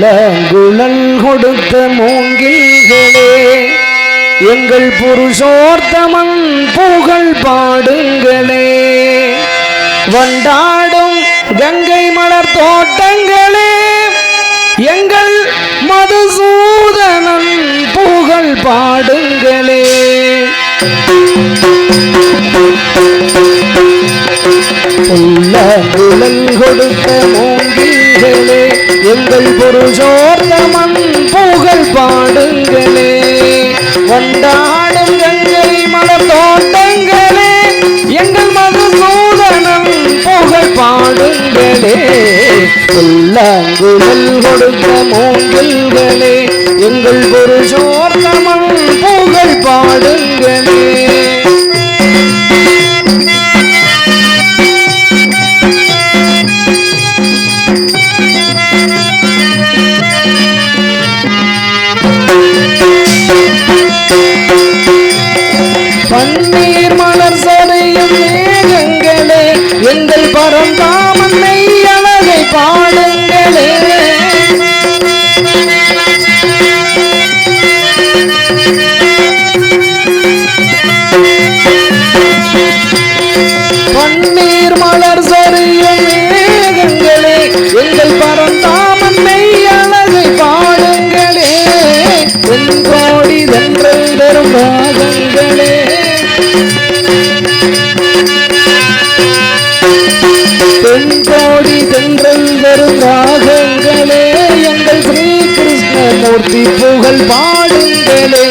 புல்லங்குழல் கொடுத்த மூங்கில்களே எங்கள் புருஷோர்த்தமன் புகழ் பாடுங்களே. வண்டாடும் கங்கை மலர் தோட்டங்களே எங்கள் மதுசூதனன் புகழ் பாடுங்களே. புல்லங்குழல் கொடுத்த மூங்கிகளே எங்கள் புருஷோர்த்தமன் புகழ் பாடுங்களே. வண்டாடும் கங்கை தோட்டங்களே எங்கள் மது சூதனம் புகழ் பாடுங்களே. புல்லங்குழல் கொடுத்த மூங்கில்களே எங்கள் புருஷோர்த்தமன் புகழ் பாடுங்களே. மண்ணீர் மலர் சதையும் மேகங்களே எங்கள் பரந்தாமன்னை அழகை பாடுங்களே. பன்னீர் மலர் சதை தென்கோடி தென்றல் வரும் ராகங்களே எங்கள் ஸ்ரீ கிருஷ்ணமூர்த்தி புகழ் பாடுங்களே.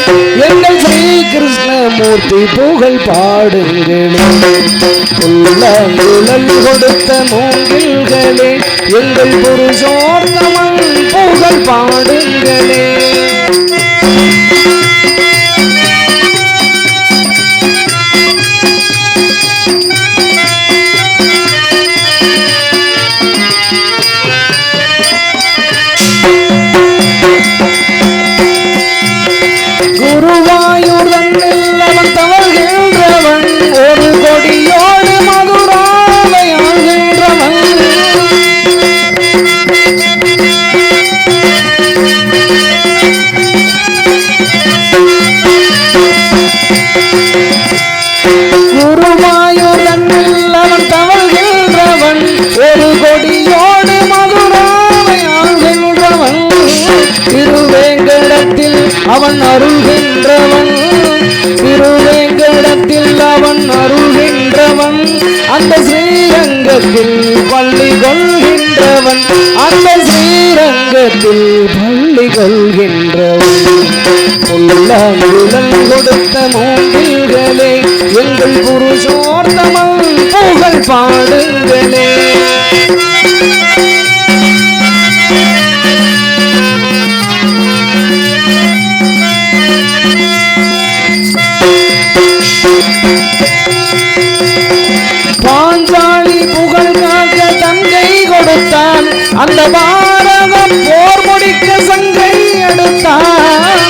எங்கள் ஸ்ரீ கிருஷ்ணமூர்த்தி புகழ் பாடுங்களே. உள்ளங்குழல் கொடுத்த மூங்கில்களே எங்கள் புருஷோர்த்தமன் புகழ் பாடுங்களே. அவன் அருள்கின்றவன். திருவேங்கடத்தில் அவன் அருள்கின்றவன். அந்த ஸ்ரீரங்கத்தில் பள்ளி கொள்கின்றவன். அந்த ஸ்ரீரங்கத்தில் பள்ளி கொள்கின்றவன். உள்ளங்குழல் கொடுத்த மூங்கில்களே எங்கள் புருஷோர்த்தமன் புகழ் பாடுங்களே பாஞ்சாலி புகழ் காக்க தங்கை கொடுத்தான். அந்த பாரதம் போர் முடிக்க சங்கை எடுத்தான்.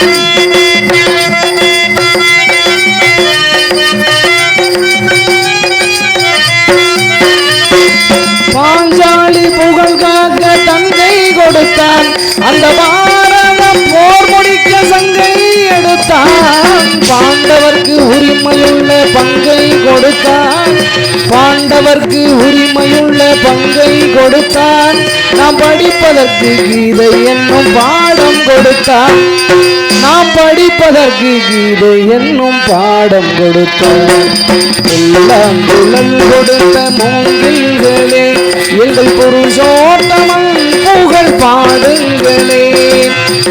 பாஞ்சாலி புகழ் காக்க தங்கை கொடுத்தான். அந்த பாரதம் போர் முடிக்க சங்கை கொடுத்தான். பாண்டவர்க்கு உரிமையுள்ள பங்கை கொடுத்தான். பாண்டவர்க்கு உரிமையுள்ள பங்கை கொடுத்தான். நாம் படிப்பதற்கு கீதை என்னும் பாடம் கொடுத்தான். நாம் படிப்பதற்கு கீதை என்னும் பாடம் கொடுத்தான். எல்லாம் குழல் கொடுத்த மூங்கில்களே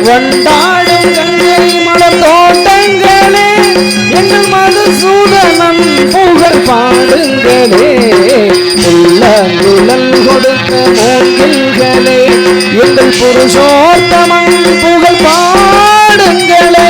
வண்டாடும் கங்கை மலர் தோட்டங்களே எங்கள் மதுசூதனன் புகழ் பாடுங்களே. உள்ளங்குழல் கொடுத்த மூங்கில்களே எங்கள் புருஷோத்தமன் புகழ் பாடுங்களே.